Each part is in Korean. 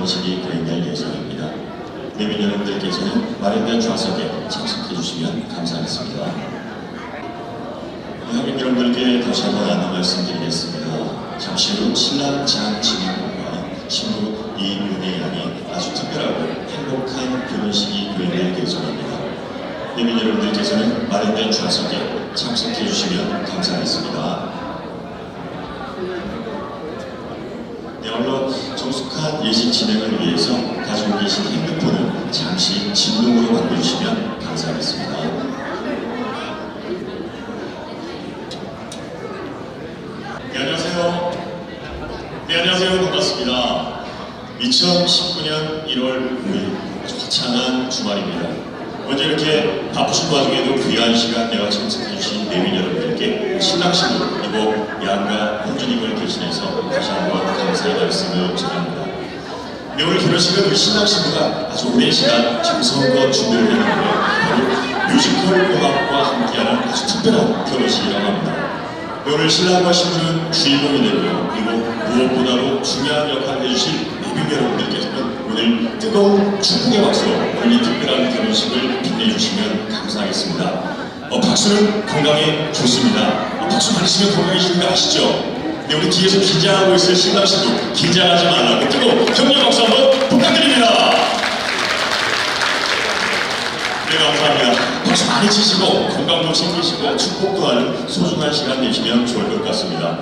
결혼식이 거행될 예정입니다. 내민 여러분들께서는 마련된 좌석에 참석해 주시면 감사하겠습니다. 네, 하객 여러분들께 다시 한번 안내 말씀드리겠습니다. 잠시 후 신랑 장진영과 신부 이은혜 양이 아주 특별하고 행복한 결혼식이 거행될 예정입니다. 내민 여러분들께서는 마련된 좌석에 참석해 주시면 감사하겠습니다. 정숙한 예식 진행을 위해서 가지고 계신 핸드폰을 잠시 진동으로 바꿔주시면 감사하겠습니다. 네, 안녕하세요. 네, 안녕하세요. 반갑습니다. 2019년 1월 5일 아주 화창한 주말입니다. 먼저 이렇게 바쁘신 와중에도 귀한 시간 내와 참석해주신 내민 여러분 신랑 신부 그리고 양가 홍주님을 대신해서 다시 한번 감사의 말씀을 전합니다. 네, 오늘 결혼식은 우리 신랑 신부가 아주 오랜 시간 정성껏 준비를 했는데 바로 뮤지컬 음악과 함께하는 아주 특별한 결혼식이라고 합니다. 네, 오늘 신랑과 신부는 주인공이 되고요. 그리고 무엇보다도 중요한 역할을 해주실 내빈 여러분들께서는 오늘 뜨거운 축복의 박수로 오늘 이 특별한 결혼식을 빛내주시면 감사하겠습니다. 어, 박수는 건강에 좋습니다. 어, 박수 많이 치면 건강해지는 거 아시죠? 네, 우리 뒤에서 긴장하고 있을 신랑 신부 긴장하지 말라고 뜨거운 격려 박수 한번 부탁드립니다. 네, 감사합니다. 박수 많이 치시고 건강도 챙기시고 축복도 하는 소중한 시간 내시면 좋을 것 같습니다.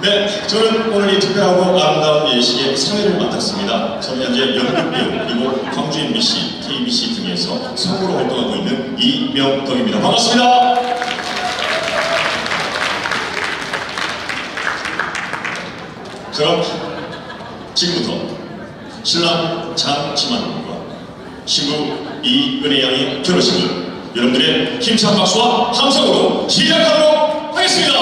네, 저는 오늘 이 특별하고 아름다운 예식의 사회를 맡았습니다. 저는 현재 연극 배우 그리고 광주 MBC, KBC 등에서 성우로 활동하고 있는 이명덕입니다. 반갑습니다. 그럼 지금부터 신랑 장지만과 신부 이은혜 양의 결혼식을 여러분들의 힘찬 박수와 함성으로 시작하도록 하겠습니다.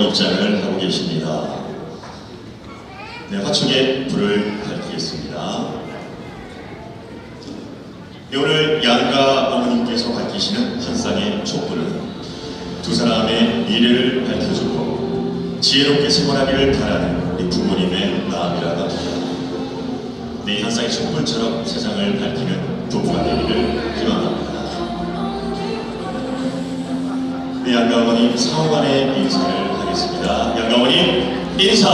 입으시고 입장을 하고 계십니다. 네, 화촉에 불을 밝히겠습니다. 네, 오늘 양가 어머님께서 밝히시는 한 쌍의 촛불은 두 사람의 미래를 밝혀주고 지혜롭게 생활하기를 바라는 우리 부모님의 마음이라고 합니다. 네, 이한 쌍의 촛불처럼 세상을 밝히는 부부가 되기를 희망합니다. 네, 양가 어머님 사후간의 인사를 양가 어머님 인사!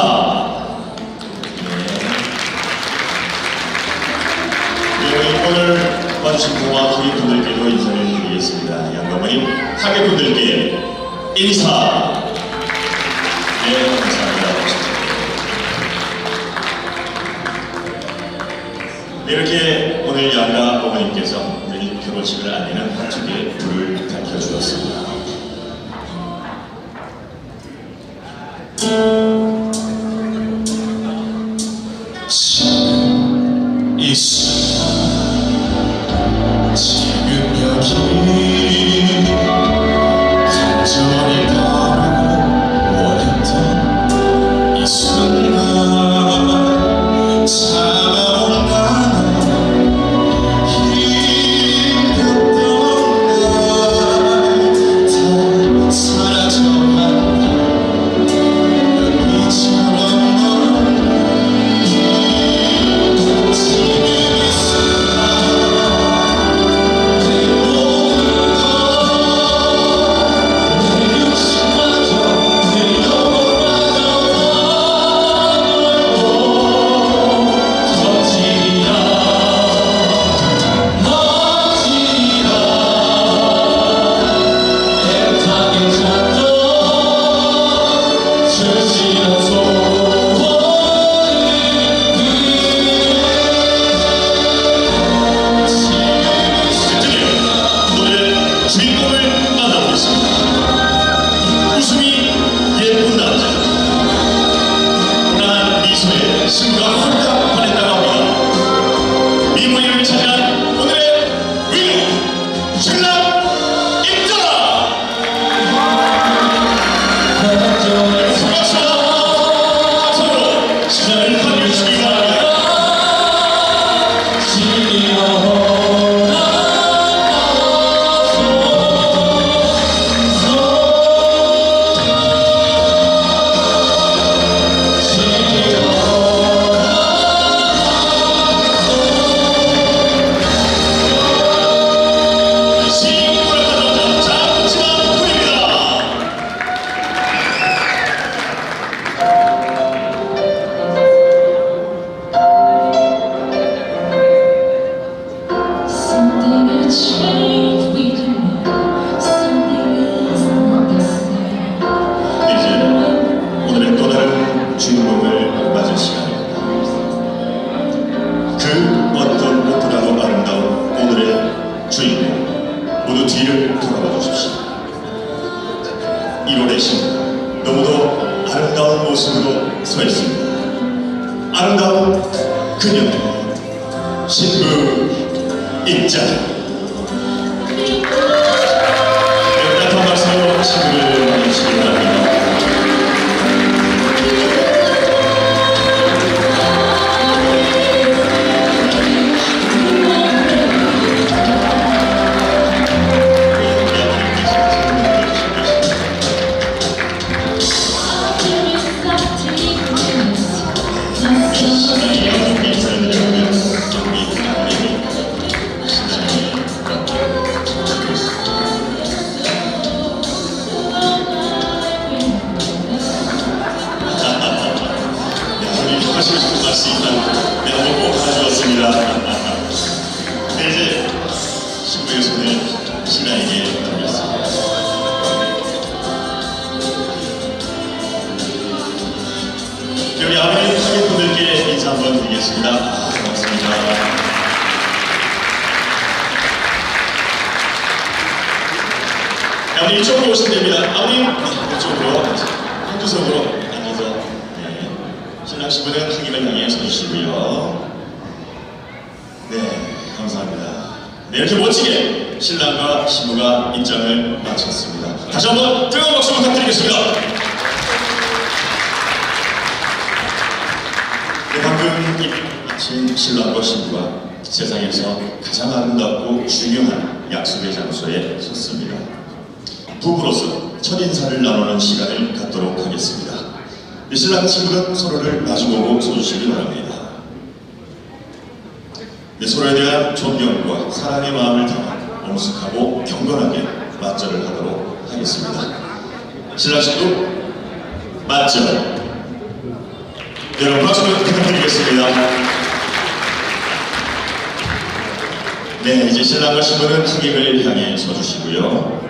네, 네, 오늘 와주신 부모와 부인분들께도 인사를 드리겠습니다. 어머님 하객분들께 인사! 네, 감사합니다. 네, 이렇게 오늘 양가 어머님께서 결혼식을 알리는 한쪽에 불을 밝혀주었습니다. 이 모두 뒤를 돌아봐 주십시오. 1월의 신 너무도 아름다운 모습으로 서 있습니다. 아름다운 그녀 신부 입장 따뜻한 박수로 신부를 말씀 있다고 내가 꼭 가져왔습니다. 네, 이제 신부의 손을 신랑에게 멋지게 신랑과 신부가 입장을 마쳤습니다. 다시 한번 뜨거운 박수 부탁드리겠습니다. 네, 방금 이 마친 신랑과 신부가 세상에서 가장 아름답고 중요한 약속의 장소에 섰습니다. 부부로서 첫인사를 나누는 시간을 갖도록 하겠습니다. 이 신랑 친구는 서로를 마주보고 서주시기 바랍니다. 네, 서로에 대한 존경과 사랑의 마음을 담아 엄숙하고 경건하게 맞절을 하도록 하겠습니다. 친구 맞절. 여러분 박수 부탁드리겠습니다. 네, 이제 신랑과 신부는 하객을 향해 서주시고요.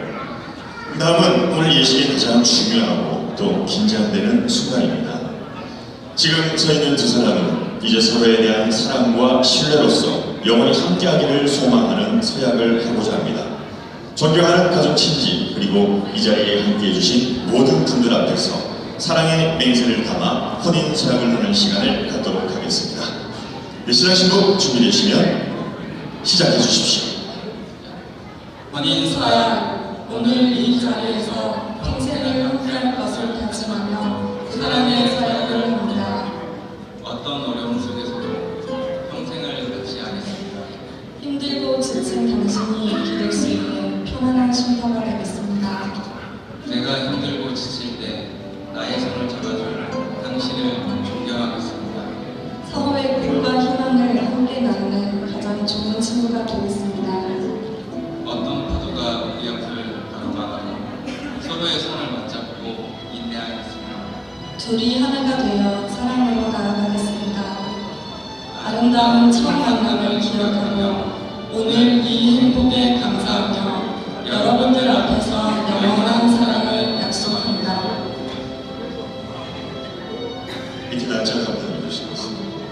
그 다음은 오늘 예식이 가장 중요하고 또 긴장되는 순간입니다. 지금 서 있는 두 사람은 이제 서로에 대한 사랑과 신뢰로서 영원히 함께하기를 소망하는 서약을 하고자 합니다. 존경하는 가족 친지 그리고 이 자리에 함께해 주신 모든 분들 앞에서 사랑의 맹세를 담아 혼인 서약을 하는 시간을 갖도록 하겠습니다. 네, 신랑 신부 준비되시면 시작해 주십시오. 본인 서약 오늘 이 자리에서 평생을 함께할 것을 다짐하며 사랑의 서약을. 어떤 어려움 속에서도 평생을 같이 하겠습니다. 힘들고 지친 당신이 기댈 수 있는 편안한 심정을 하겠습니다. 내가 힘들고 지칠 때 나의 손을 잡아줄 당신을 존경하겠습니다. 서로의 꿈과 희망을 함께 나누는 가장 좋은 친구가 되겠습니다. 어떤 파도가 우리 앞을 가로막아도 서로의 손을 맞잡고 인내하겠습니다. 둘이 하나가 되어 아름다운 첫 만남을 기억하며 오늘 이 행복에 감사하며 여러분들 앞에서 영원한 사랑을 약속합니다. 이렇게 날짜 해주시겠습니다.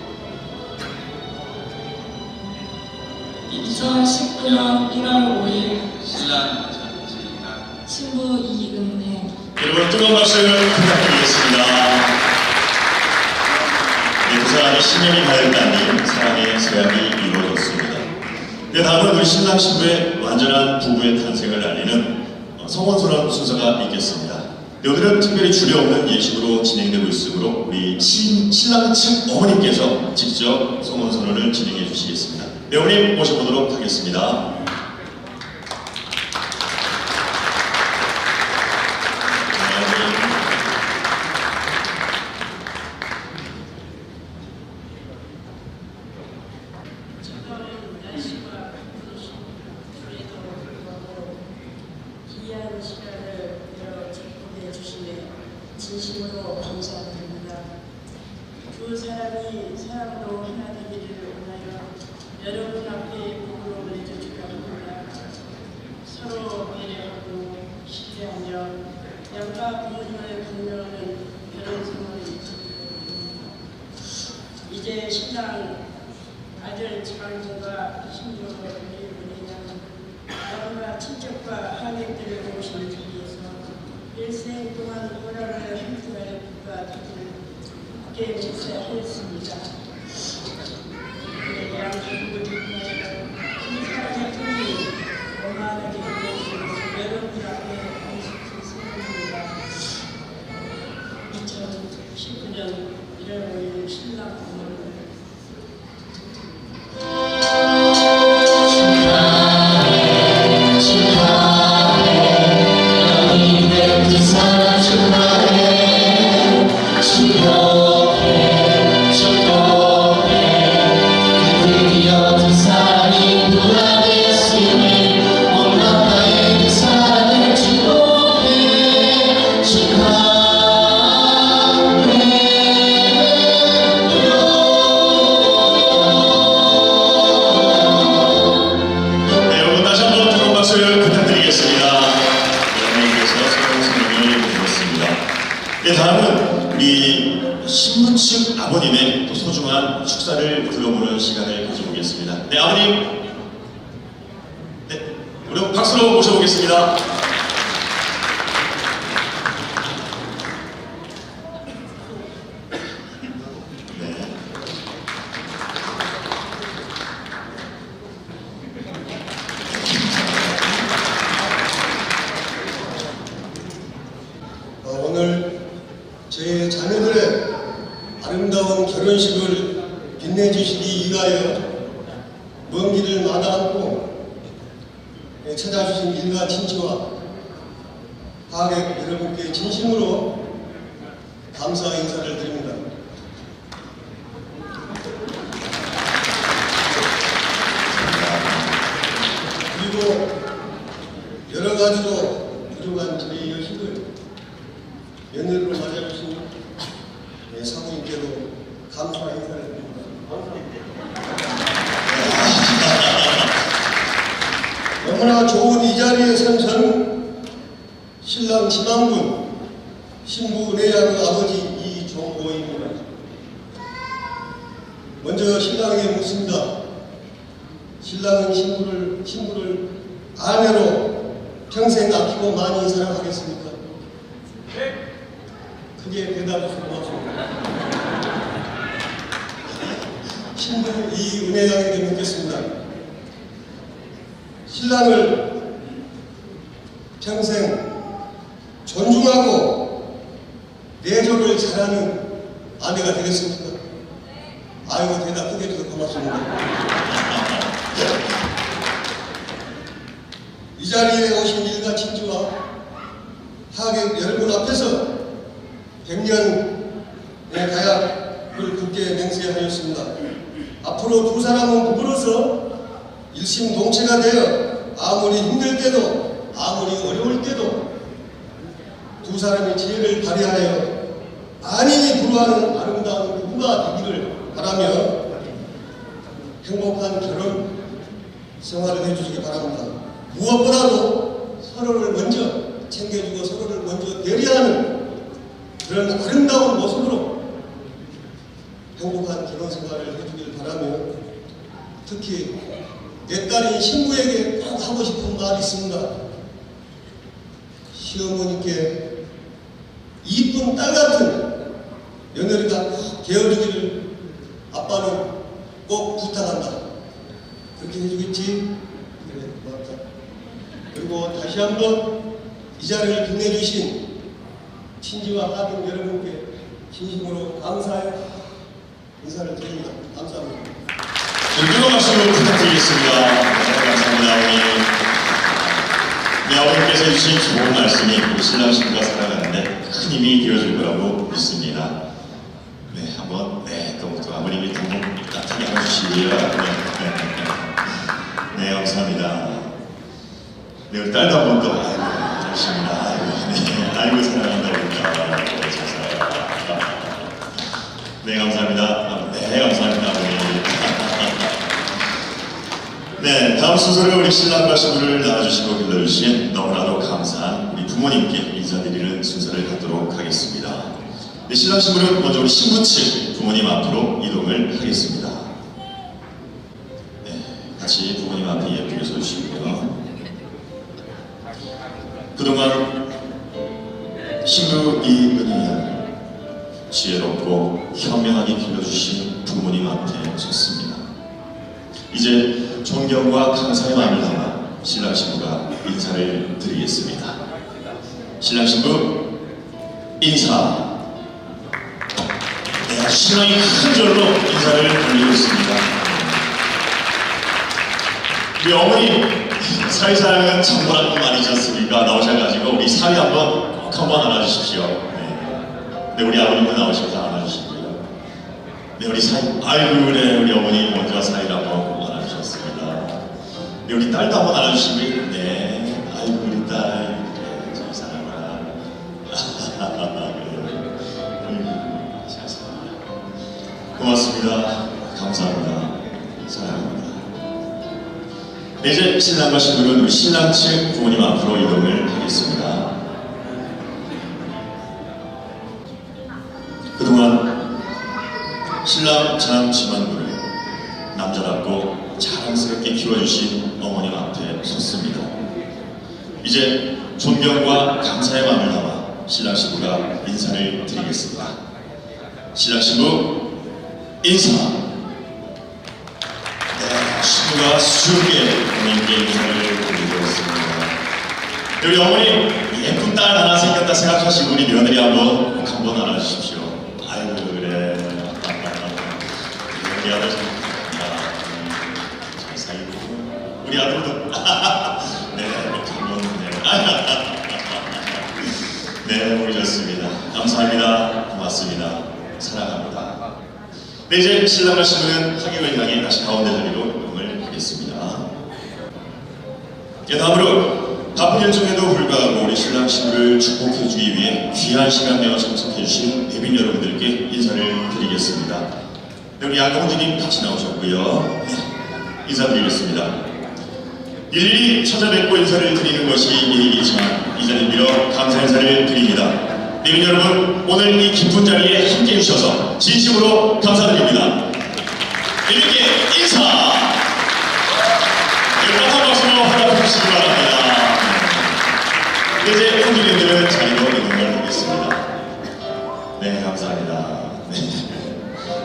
2019년 1월 5일 신랑 전지가 신부 이은혜 여러분 뜨거운 박수 부탁드리겠습니다. 네, 신념이 닿았다는 사랑의 서약이 이루어졌습니다. 네, 다음은 우리 신랑 신부의 완전한 부부의 탄생을 알리는 어, 성원선언 순서가 있겠습니다. 네, 오늘은 특별히 주례 없는 예식으로 진행되고 있으므로 우리 신, 신랑 측 어머님께서 직접 성원선언을 진행해 주시겠습니다. 네, 어머님 모셔보도록 하겠습니다. 네, 귀한 시간을 내어 제공해 주시네 진심으로 감사드립니다. 두 사람이 사랑으로 하나 되기를 원하여 여러분 앞에 복으로 내려주려 합니다. 서로 배려하고 신뢰하며 양가 부모님을 강요하는 결혼 생활을 이끌어갑니다. 이제 신랑 아들 지방님과 신부를 보내는 여러분과 친척과 하객들을 모신 자리에서 일생 동안 호락을 함께할 국가 되기를 함께 맹세하 박수 부탁드리겠습니다. 새로운 생명을 보셨습니다. 네, 다음은 우리 신부 측 아버님의 또 소중한 축사를 들어보는 시간을 가져보겠습니다. 네, 아버님. 네, 우리 박수로 모셔보겠습니다. 네. 어, 오늘 제 자녀들의 아름다운 결혼식을 빛내주시기 위하여 먼 길을 마다않고 예, 찾아주신 일가 친지와 하객 여러분께 진심으로 감사 인사를 드립니다. 그리고 여러 가지로 부족한 저희 여식을 연애로 맞아주신 네, 사모님께도 감사 인사를 드립니다. 너무나 좋은 이 자리에 선 저는 지망군 신부 내양의 아버지 이종호입니다. 먼저 신랑에게 묻습니다. 신랑은 신부를 신부를 아내로 평생 아끼고 많이 사랑하겠습니까? 크게 대답해 주고 고맙습니다. 신부 묻겠습니다. 신랑을 평생 존중하고 내조를 잘하는 아내가 되겠습니까? 아이고 대답 크게 해줘서 고맙습니다. 이 자리에 오신 일가 친지와 하객 여러분 앞에서 100년의 가약을 굳게 맹세하였습니다. 앞으로 두 사람은 부부로서 일심동체가 되어 아무리 힘들 때도 아무리 어려울 때도 두 사람의 지혜를 발휘하여 안인이 부러워하는 아름다운 부부가 되기를 바라며 행복한 결혼 생활을 해주시기 바랍니다. 무엇보다도 서로를 먼저 챙겨주고 서로를 먼저 배려하는 그런 아름다운 모습으로 행복한 결혼 생활을 해주길 바라며 특히 내 딸인 신부에게 꼭 하고 싶은 말이 있습니다. 시어머니께 이쁜 딸 같은 며느리가 꼭 되어주기를 아빠는 꼭 부탁한다. 그렇게 해주겠지? 그래, 고맙다. 그리고 다시 한번 이 자리를 빛내주신 친지와 하객 여러분께 진심으로 감사의 인사를 드립니다. 감사합니다. 준비로 말씀을 부탁드리겠습니다. 네, 감사합니다, 어머니. 네, 아버님께서 해주신 좋은 말씀이 우리 신랑 신부가 살아가는데 큰 힘이 되어줄 거라고 믿습니다. 네, 한번, 네, 또, 또 아버님이 한번 따뜻하게 해주시고요. 네, 네, 네, 감사합니다. 네, 우리 딸도 한번 더, 아이고, 잘하십니다. 다음 순서로 우리 신랑과 신부를 나와주시고 길러주신 너무나도 감사한 우리 부모님께 인사드리는 순서를 갖도록 하겠습니다. 네, 신랑 신부는 먼저 우리 신부 측 부모님 앞으로 이동을 하겠습니다. 인사를 드리겠습니다. 신랑 신부 인사. 네, 신랑이 큰 절로 인사를 올리고 있습니다. 우리 어머니 사회사랑은 정말 많이지 않습니까? 나오셔가지고 우리 사위 한번 꼭 한번 안아주십시오. 네. 네, 우리 아버님도 나오셔서 안아주시고요. 네, 우리 사이, 아이고, 네, 우리 어머니 먼저 사이를 한번 안아주셨습니다. 네, 우리 딸도 한번 안아주시고요. 고맙습니다. 감사합니다. 사랑합니다. 네, 이제 신랑과 신부는 우리 신랑 측 부모님 앞으로 이동을 하겠습니다. 그동안 신랑 장 지만구를 남자답고 자랑스럽게 키워주신 어머님 앞에 섰습니다. 이제 존경과 감사의 마음을 담아 신랑 신부가 인사를 드리겠습니다. 신랑 신부 인사. 네, 신부가 수줍게 어머님께 인사를 드리고 있습니다. 우리 어머니 예쁜 딸 하나 생겼다 생각하시고 우리 며느리 한번 꼭 한번 안아주십시오. 아이고 그래. 우리 아들 잘, 잘 살고 우리 아들도 네 한번 네. 네 보기 좋습니다. 감사합니다. 고맙습니다. 사랑합니다. 네 이제 신랑과 신부는 하객을 향해 다시 가운데 자리로 이동을 하겠습니다. 예, 다음으로 바쁜 일정에도 불구하고 우리 신랑 신부를 축복해주기 위해 귀한 시간 내어 참석해주신 대빈 여러분들께 인사를 드리겠습니다. 네, 우리 양동진님 같이 나오셨고요. 네, 인사드리겠습니다. 일일이 찾아뵙고 인사를 드리는 것이 예의이지만 이 자리를 빌어 감사 인사를 드립니다. 내민 여러분 오늘 이 기쁜 자리에 함께해 주셔서 진심으로 감사드립니다. 이렇게 인사! 네, 따뜻한 박수로 환영해 주시기 바랍니다. 네, 이제 형제님들은 자리로 이동을 하겠습니다. 네, 감사합니다. 네,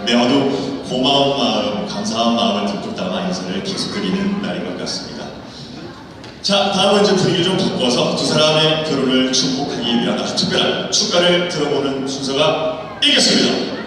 네 아주 고마운 마음, 감사한 마음을 듬뿍 담아 인사를 계속 드리는 날인 것 같습니다. 자, 다음은 이제 분위기 좀 바꿔서 두 사람의 결혼을 축복하기 위한 특별한 축가를 들어보는 순서가 있겠습니다.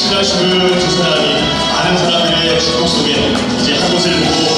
신라시를 두 사람이 많은 사람들의 축복 속에 이제 한 곳을 보고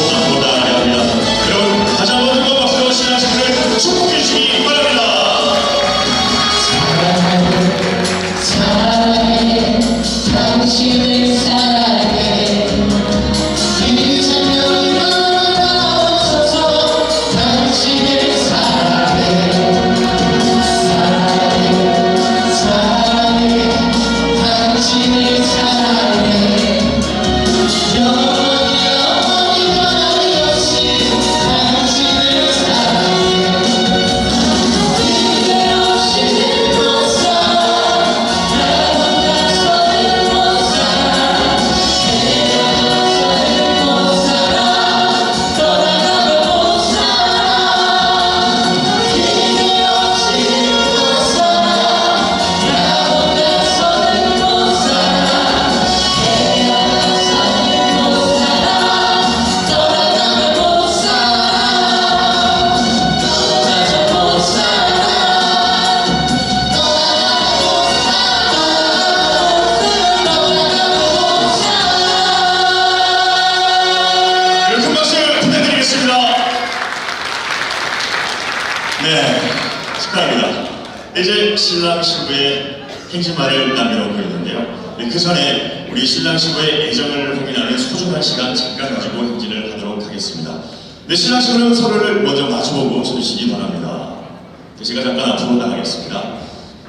제가 잠깐 앞으로 나가겠습니다.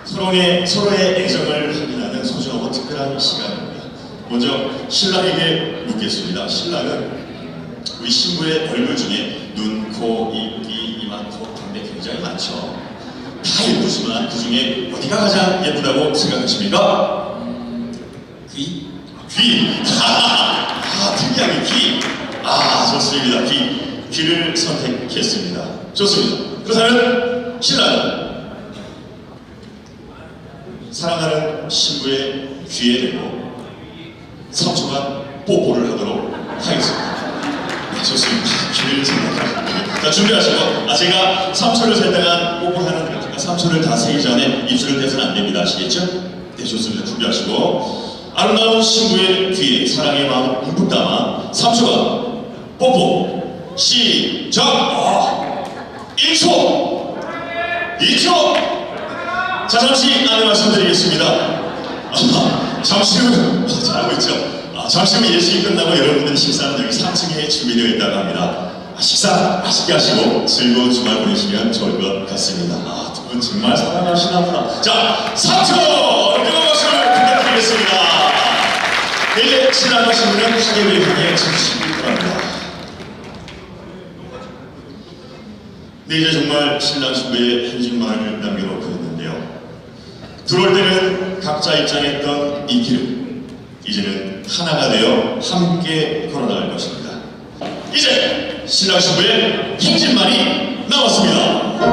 서로의, 서로의 애정을 확인하는 소중하고 특별한 시간입니다. 먼저 신랑에게 묻겠습니다. 신랑은 우리 신부의 얼굴 중에 눈, 코, 입, 귀, 이만, 코, 광대 굉장히 많죠. 다 예쁘지만 그 중에 어디가 가장 예쁘다고 생각하십니까? 귀? 귀! 아, 특이하게 귀! 아, 좋습니다. 귀. 귀를 선택했습니다. 좋습니다. 그렇다면 신랑은 사랑하는 신부의 귀에 대고 3초간 뽀뽀를 하도록 하겠습니다. 네, 좋습니다. 귀를 생각하시고. 자, 준비하시고. 아, 제가 3초를 셀 때만 뽀뽀하는 거니까 3초를 다 세기 전에 입술을 떼서는 안 됩니다. 아시겠죠? 네, 좋습니다. 준비하시고. 아름다운 신부의 귀에 사랑의 마음 듬뿍 담아 3초간 뽀뽀 시작! 어, 1초! 2초! 자, 잠시 안내 말씀드리겠습니다. 아, 잠시 후, 어, 잘하고 있죠? 아, 잠시 후 예식이 끝나고 여러분들 식사는 여기 3층에 준비되어 있다고 합니다. 아, 식사 맛있게 하시고 즐거운 주말 보내시면 좋을 것 같습니다. 아, 두 분 정말 사랑하시나 보다. 자, 3초! 뜨거운 박수를 부탁드리겠습니다. 이제 분은 하객을 향해 주시기 바랍니다. 네, 이제 정말 신랑 신부의 해준말을 남겨놓고 있는데요. 들어올 때는 각자 입장했던 이 길, 이제는 하나가 되어 함께 걸어나갈 것입니다. 이제 신랑 신부의 행진말이 나왔습니다.